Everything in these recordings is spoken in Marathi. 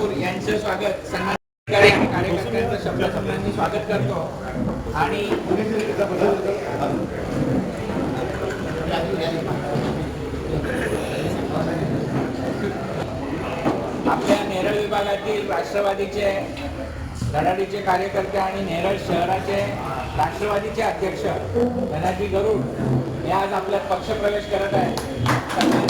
ठाकूर यांचं स्वागत सन्मान कार्यकर्त्यांचं शब्द स्वागत करतो. आणि आपल्या नेरळ विभागातील राष्ट्रवादीचे धडाडीचे कार्यकर्ते आणि नेरळ शहराचे राष्ट्रवादीचे अध्यक्ष धनाजी गरुड हे आज आपल्यात पक्षप्रवेश करत आहेत.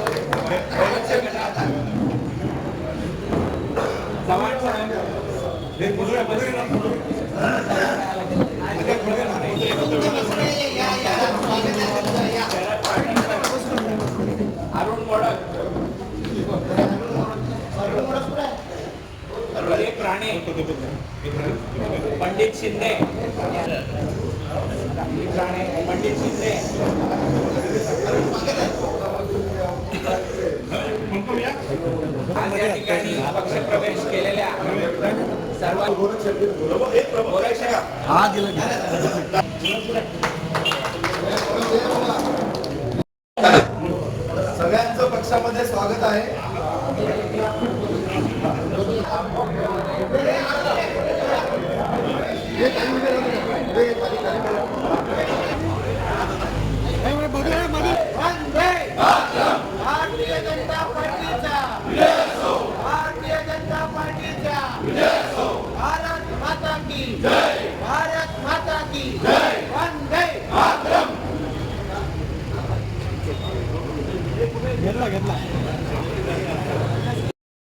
पंडित शिंदे. पंडित शिंदे. आज या ठिकाणी पक्षप्रवेश केलेल्या सर्व सगळ्यांचं पक्षामध्ये स्वागत आहे भारतीय जनता पार्टीचा भारतीय जनता पार्टीचा भारत माता की भारत माता की वंदे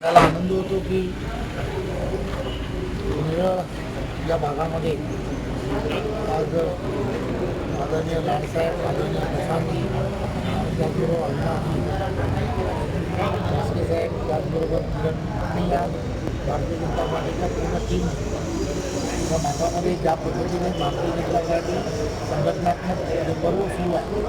त्याला आनंद होतो की या भागामध्ये आज आदरणीय लाडसाहेब आदरणीय प्रशांती त्याचबरोबर अण्णा भास्के साहेब त्याचबरोबर आणि या भारतीय जनता पार्टीच्या पूर्ण टीम या भागामध्ये ज्या पद्धतीने भारतीय जनता पार्टी संघटनात्मक जे पर्व सुरू आहे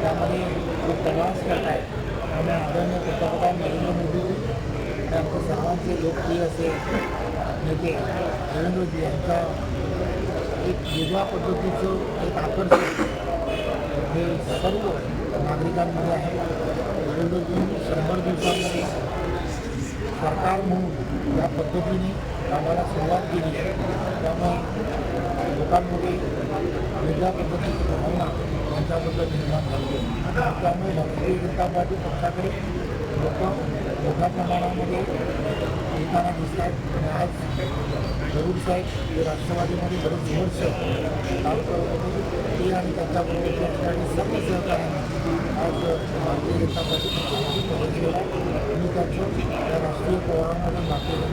त्यामध्ये जो प्रवास करत आहे त्यामुळे आदरणीय पंतप्रधान नरेंद्र मोदी आणि आमचे सर्वांचे लोकप्रिय असे नेते नरेंद्रजी यांचा एक वेगळ्या पद्धतीचं एक आकर्षण हे सर्व नागरिकांमध्ये आहे. नरेंद्रजींनी शंभर दिवसांमध्ये सरकार म्हणून या पद्धतीने कामाला सुरुवात केली. आहे त्यामुळे लोकांमध्ये वेगळ्या पद्धतीची भावना त्यांच्याबद्दल निर्माण झाली. आहे त्यामुळे भारतीय जनता पार्टी पक्षाकडे लोक मोठ्या प्रमाणामध्ये येताना दिसत आहेत आणि आज गरुड साहेब हे राष्ट्रवादीमध्ये बरेच वर्ष काम करत होते. ते आणि त्यांच्याबरोबर त्या ठिकाणी सर्व सहकार्याने आज भारतीय जनता पार्टी पक्षाची प्रवेश केला मी त्यांचं যে পড়ানোর মাধ্যমে